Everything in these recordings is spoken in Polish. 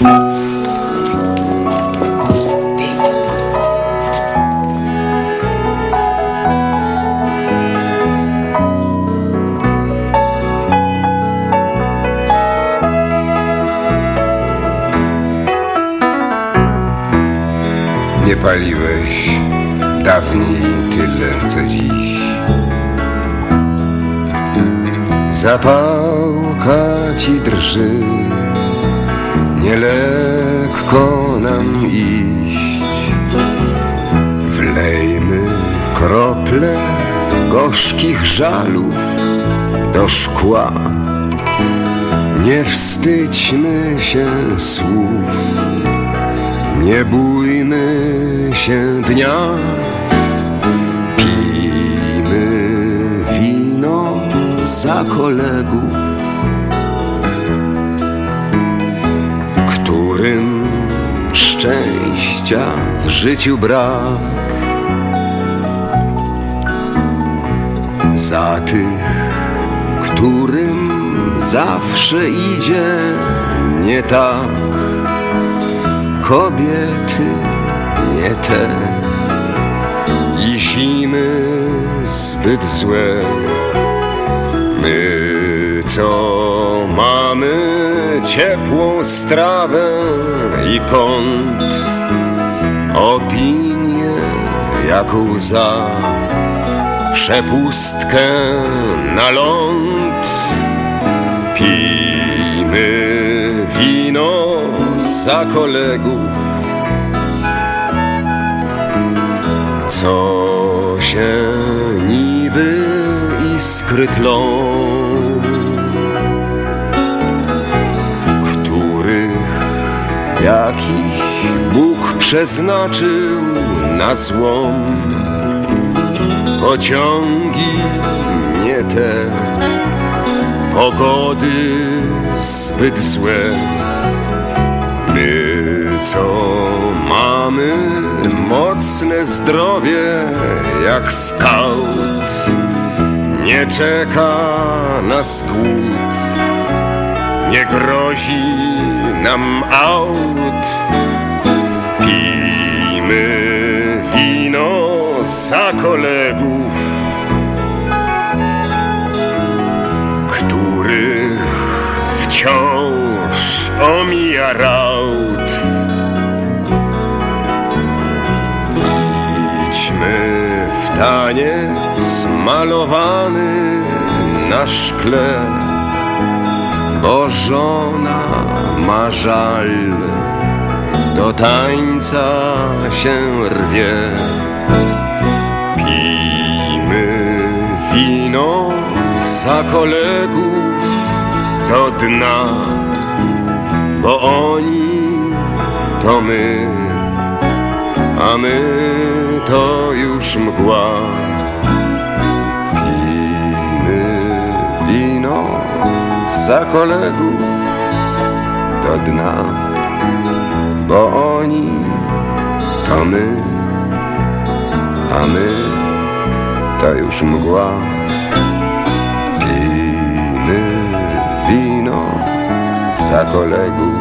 Nie paliłeś dawniej tyle, co dziś. Zapałka ci drży, nie lekko nam iść. Wlejmy krople gorzkich żalów do szkła. Nie wstydźmy się słów, nie bójmy się dnia, pijmy wino za kolegów, szczęścia w życiu brak. Za tych, którym zawsze idzie nie tak kobiety nie te i zimy zbyt złe. My, co mamy ciepłą strawę i kąt, opinię jak łza, przepustkę na ląd. Pijmy wino za kolegów, co się niby iskry tlą, których jakiś Bóg przeznaczył na złom. Pociągi nie te, pogody zbyt złe. My, co mamy mocne zdrowie jak skaut, nie czeka nas głód, nie grozi nam aut. Pijmy wino za kolegów, których wciąż omija raut. Idźmy w taniec malowany na szkle, bo żona ma żal, do tańca się rwie. Pijmy wino za kolegów do dna, bo oni to my, a my to już mgła. Pijmy wino za kolegów do dna, bo oni to my, a my to już mgła. Pijmy wino za kolegów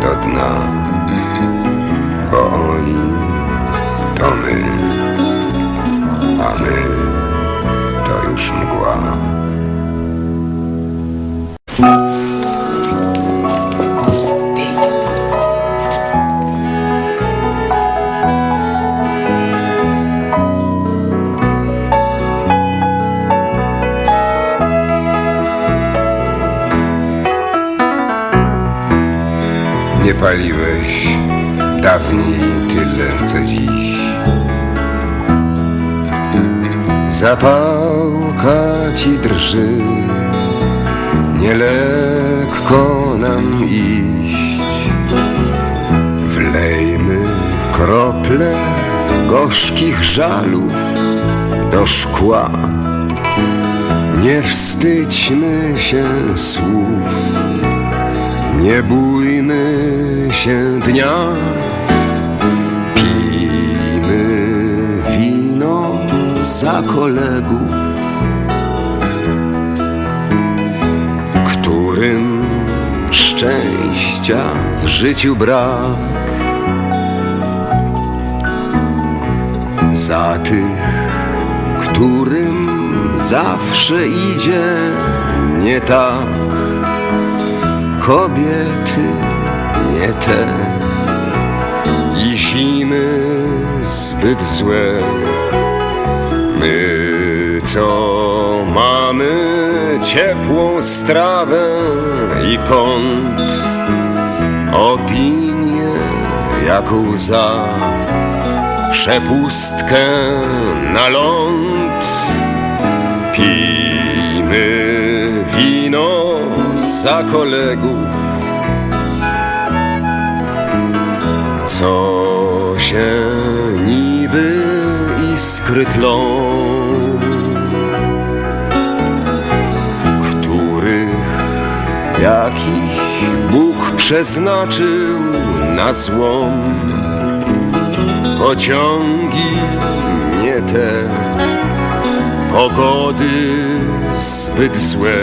do dna, paliłeś dawniej tyle, co dziś. Zapałka ci drży, nie lekko nam iść. Wlejmy krople gorzkich żalów do szkła. Nie wstydźmy się słów, nie bójmy się dnia, pijmy wino za kolegów, którym szczęścia w życiu brak. Za tych, którym zawsze idzie nie tak. Kobiety nie te i zimy zbyt złe. My, co mamy ciepłą strawę i kąt, opinię jak łza, przepustkę na ląd. Za kolegów, co się niby iskry tlą, których jakiś Bóg przeznaczył na złom. Pociągi nie te, pogody zbyt złe.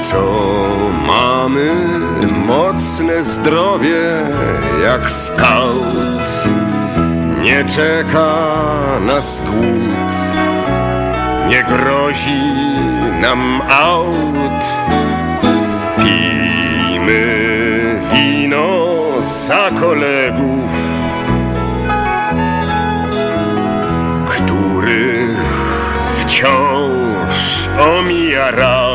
Co mamy mocne zdrowie jak skaut, nie czeka nas głód, nie grozi nam aut. Pijmy wino za kolegów, których wciąż omija raut.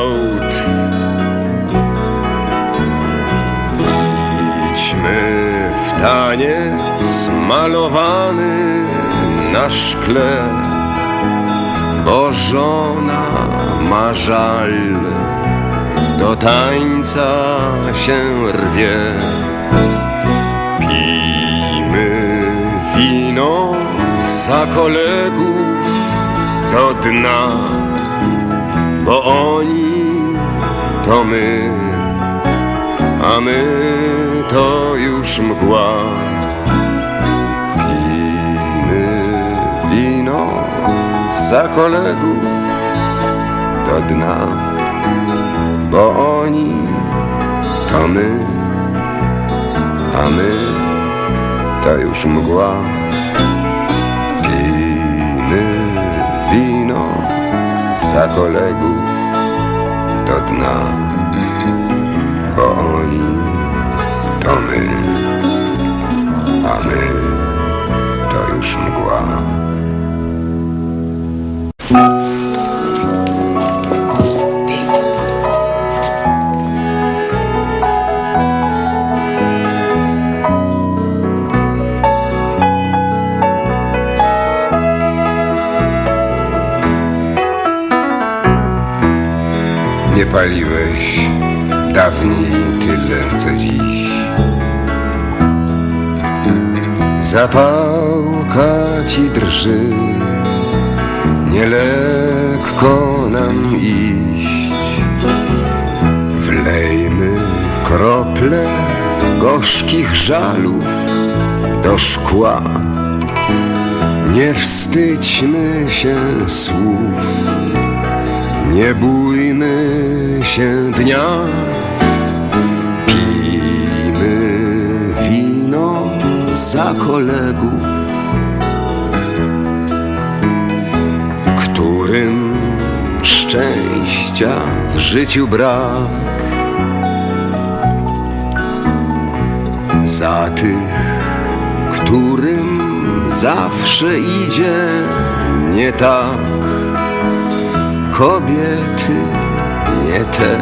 Taniec malowany na szkle, bo żona ma żal, do tańca się rwie. Pijmy wino za kolegów do dna, bo oni to my, a my to już mgła. Pijmy wino za kolegów do dna, bo oni to my, a my to już mgła. Pijmy wino za kolegów do dna, Nie paliłeś dawniej tyle co dziś. Zapałka ci drży, nie lekko nam iść. Wlejmy krople gorzkich żalów do szkła. Nie wstydźmy się słów. Nie bójmy się dnia, pijmy wino za kolegów, którym szczęścia w życiu brak. Za tych, którym zawsze idzie nie tak kobiety nie te